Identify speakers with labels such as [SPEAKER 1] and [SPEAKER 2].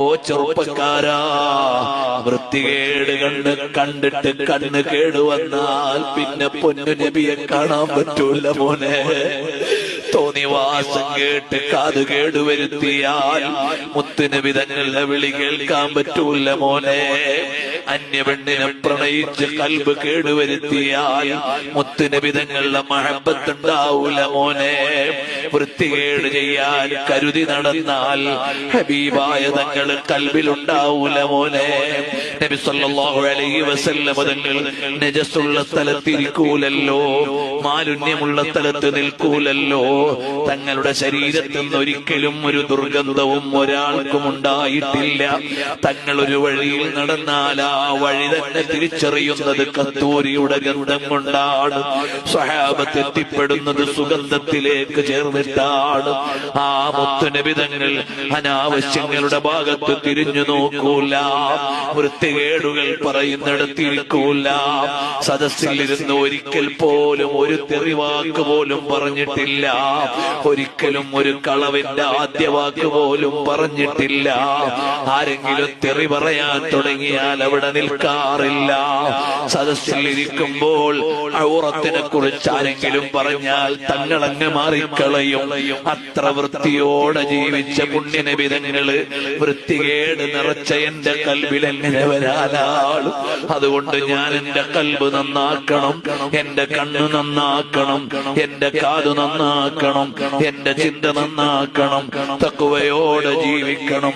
[SPEAKER 1] ഓ ചെറുപ്പക്കാരാ വൃത്തികേട് കണ്ട് കണ്ടിട്ട് കണ്ണ് കേടുവന്നാൽ പിന്നെ പൊന്നു നബിയെ കാണാൻ പറ്റൂല മോനെ. തോന്നിവാസം കേട്ട് കാത് കേടുവരുത്തിയാൽ മുത്തുനബി തന്നെയുള്ള വിളി കേൾക്കാൻ പറ്റൂല മോനെ. അന്യപെണ്ണിനെ പ്രണയിച്ച് കൽബ് കേടുവരുത്തിയാൽ മുത്തുനബി തങ്ങളുടെ മഴപ്പത്തുണ്ടാവൂല മോനെ. വൃത്തികേട് ചെയ്യാൻ കരുതി നടന്നാൽ ഹബീബായ തങ്ങൾ കൽബിലുണ്ടാവൂല മോനെ. നബി സല്ലല്ലാഹു അലൈഹി വസല്ലം തങ്ങൾ നജസുള്ള മാലിന്യമുള്ള സ്ഥലത്ത് നിൽക്കൂലല്ലോ. തങ്ങളുടെ ശരീരത്തിൽ നിന്ന് ഒരിക്കലും ഒരു ദുർഗന്ധവും ഒരാൾക്കും ഉണ്ടായിട്ടില്ല. തങ്ങൾ ഒരു വഴിയിൽ നടന്നാൽ വഴി തന്നെ തിരിച്ചറിയുന്നത് കത്തൂരിയുടെ ഗന്ധം കൊണ്ടാണ്. സ്വഹാബത്ത് എത്തിപ്പെടുന്നത് സുഗന്ധത്തിലേക്ക് ചേർന്നിട്ടാണ്. ആ മുത്തുനബിതങ്ങൾ അനാവശ്യങ്ങളുടെ ഭാഗത്ത് തിരിഞ്ഞു നോക്കൂല. വൃത്തികേടുകൾ പറയുന്നിടത്തിരിക്കൂല. സദസ്സിലിരുന്ന് ഒരിക്കൽ പോലും ഒരു തെറിവാക്ക് പോലും പറഞ്ഞിട്ടില്ല. ഒരിക്കലും ഒരു കളവിന്റെ ആദ്യ വാക്ക് പോലും പറഞ്ഞിട്ടില്ല. ആരെങ്കിലും തെറി പറയാൻ തുടങ്ങിയാൽ അവിടെ നിൽക്കാറില്ല. സദസ്സിൽ ഇരിക്കുമ്പോൾ ഔറത്തിനെ കുറിച്ച് ആരെങ്കിലും പറഞ്ഞാൽ തങ്ങളങ്ങ് മാറിക്കളയും. അത്ര വൃത്തിയോടെ ജീവിച്ച പുണ്യനബിതങ്ങൾ വൃത്തികേട് നിറച്ച എന്റെ കൽവിൽ എങ്ങനെ വരാനാളും. അതുകൊണ്ട് ഞാൻ എന്റെ കൽബ് നന്നാക്കണം എന്റെ കണ്ണ് നന്നാക്കണം എന്റെ കാത് നന്നാക്കണം എന്റെ ചിന്ത നന്നാക്കണം തക്കുവയോടെ ജീവിക്കണം.